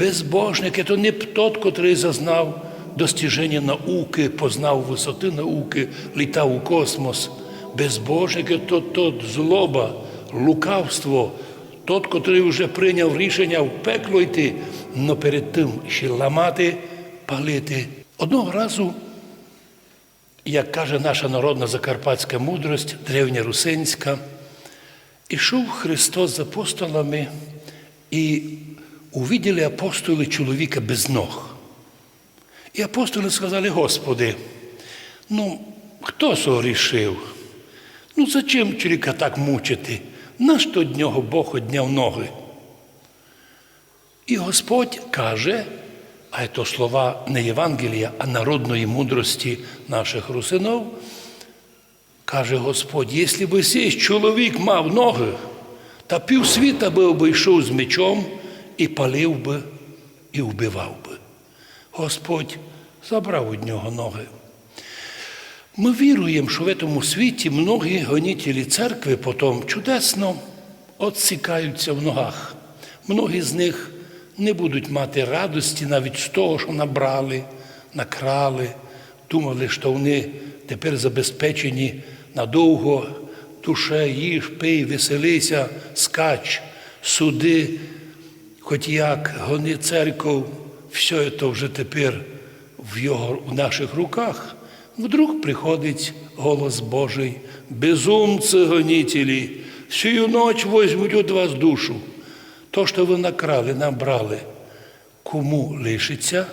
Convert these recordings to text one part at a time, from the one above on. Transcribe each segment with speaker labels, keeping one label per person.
Speaker 1: безбожник це не тот, котрий зазнав достіження науки, познав висоти науки, літав у космос. Безбожник то тот злоба, лукавство, тот, котрий вже прийняв рішення в пекло йти, але перед тим ще ламати, палити. Одного разу як каже наша народна закарпатська мудрость, древня русинська, ішов Христос з апостолами і увиділи апостоли чоловіка без ног. І апостоли сказали, Господи, ну хто согрішив? Ну зачем чоловіка так мучити? Нащо від нього Бог одняв ноги? І Господь каже, а це слова не Євангелія, а народної мудрості наших русинов, каже Господь, якщо б сей чоловік мав ноги, та півсвіта би обійшов з мечом і палив би, і вбивав би. Господь забрав від нього ноги. Ми віруємо, що в цьому світі многі гонітелі церкви потім чудесно отсікаються в ногах. Многі з них не будуть мати радості навіть з того, що набрали, накрали, думали, що вони тепер забезпечені надовго душе, їж, пий, веселися, скач, суди, хоч як гони церков, все це вже тепер в, його, в наших руках. Вдруг приходить голос Божий, безумці гонітелі, всю ночь возьмуть від вас душу. То, що ви накрали, набрали, кому лишиться,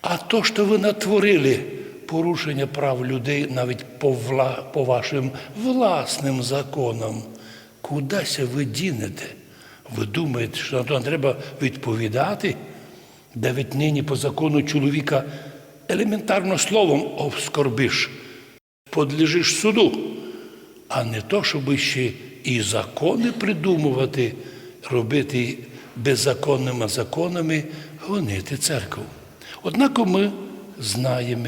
Speaker 1: а то, що ви натворили, порушення прав людей навіть по, вла, по вашим власним законам, кудася ви дінете? Ви думаєте, що на то треба відповідати? Навіть нині по закону чоловіка елементарно словом оскорбиш, подлежиш суду, а не то, щоб ще і закони придумувати, робити беззаконними законами, гонити церкву. Однак ми знаємо,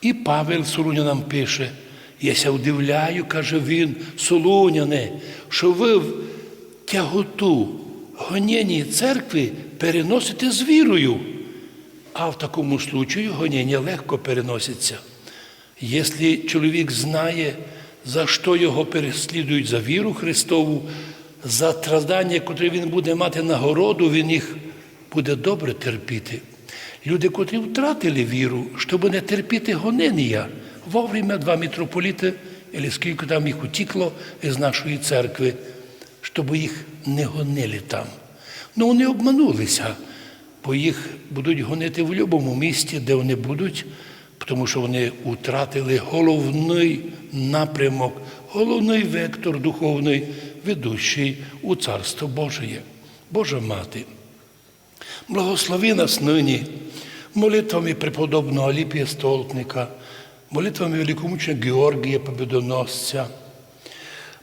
Speaker 1: і Павел Солуня нам пише, я ся удивляю, каже він, Солуняне, що ви тяготу гоніння церкви переносите з вірою. А в такому случаю гоніння легко переноситься. Якщо чоловік знає, за що його переслідують за віру Христову, за страждання, котрі він буде мати нагороду, він їх буде добре терпіти. Люди, котрі втратили віру, щоб не терпіти гонення, вовремя два митрополіти, або скільки там їх утікло із нашої церкви, щоб їх не гонили там. Ну вони обманулися, бо їх будуть гонити в будь-якому місті, де вони будуть, тому що вони втратили головний напрямок, головний вектор духовний, ведущий у Царство Божє. Божа Мати. Благослови нас нині молитвами преподобного Аліпія Столпника, молитвами великомученика Георгія Побідоносця,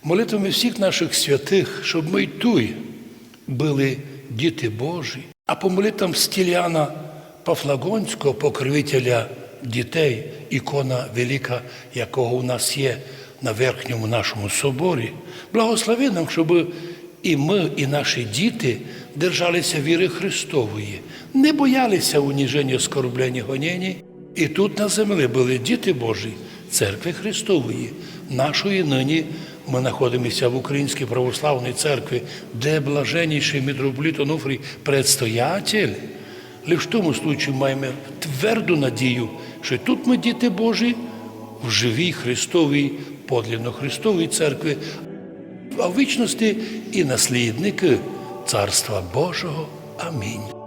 Speaker 1: молитвами всіх наших святих, щоб ми й туй були діти Божі, а по молитвам Стіляна Пафлагонського, покровителя дітей, ікона велика, якого у нас є на верхньому нашому соборі, благослови нам, щоб і ми, і наші діти держалися віри Христової, не боялися уніження, оскорблення, гоніння. І тут на землі були діти Божі, церкви Христової, нашої нині ми знаходимося в Українській православній церкві, де блаженніший митрополит Онуфрій предстоятель. Лише в тому случаю маємо тверду надію, що тут ми діти Божі в живій Христовій, подлинно Христовій церкві, а в вічності і наслідники Царства Божого. Амінь.